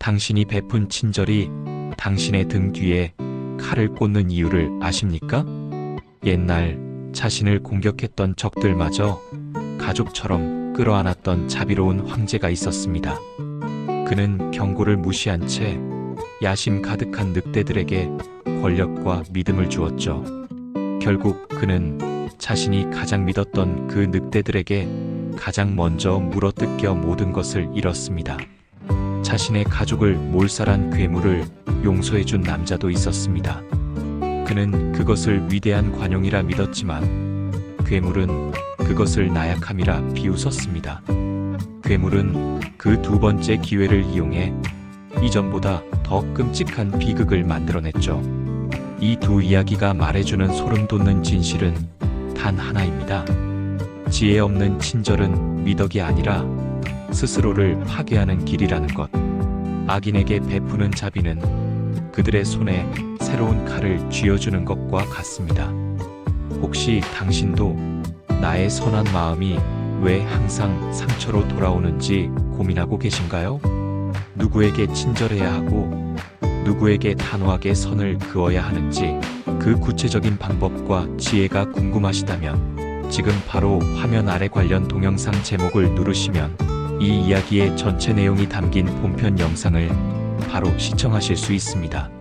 당신이 베푼 친절이 당신의 등 뒤에 칼을 꽂는 이유를 아십니까? 옛날 자신을 공격했던 적들마저 가족처럼 끌어안았던 자비로운 황제가 있었습니다. 그는 경고를 무시한 채 야심 가득한 늑대들에게 권력과 믿음을 주었죠. 결국 그는 자신이 가장 믿었던 그 늑대들에게 가장 먼저 물어뜯겨 모든 것을 잃었습니다. 자신의 가족을 몰살한 괴물을 용서해준 남자도 있었습니다. 그는 그것을 위대한 관용이라 믿었지만 괴물은 그것을 나약함이라 비웃었습니다. 괴물은 그 두 번째 기회를 이용해 이전보다 더 끔찍한 비극을 만들어냈죠. 이 두 이야기가 말해주는 소름 돋는 진실은 단 하나입니다. 지혜 없는 친절은 미덕이 아니라 스스로를 파괴하는 길이라는 것. 악인에게 베푸는 자비는 그들의 손에 새로운 칼을 쥐어주는 것과 같습니다. 혹시 당신도 나의 선한 마음이 왜 항상 상처로 돌아오는지 고민하고 계신가요? 누구에게 친절해야 하고 누구에게 단호하게 선을 그어야 하는지 그 구체적인 방법과 지혜가 궁금하시다면 지금 바로 화면 아래 관련 동영상 제목을 누르시면 이 이야기의 전체 내용이 담긴 본편 영상을 바로 시청하실 수 있습니다.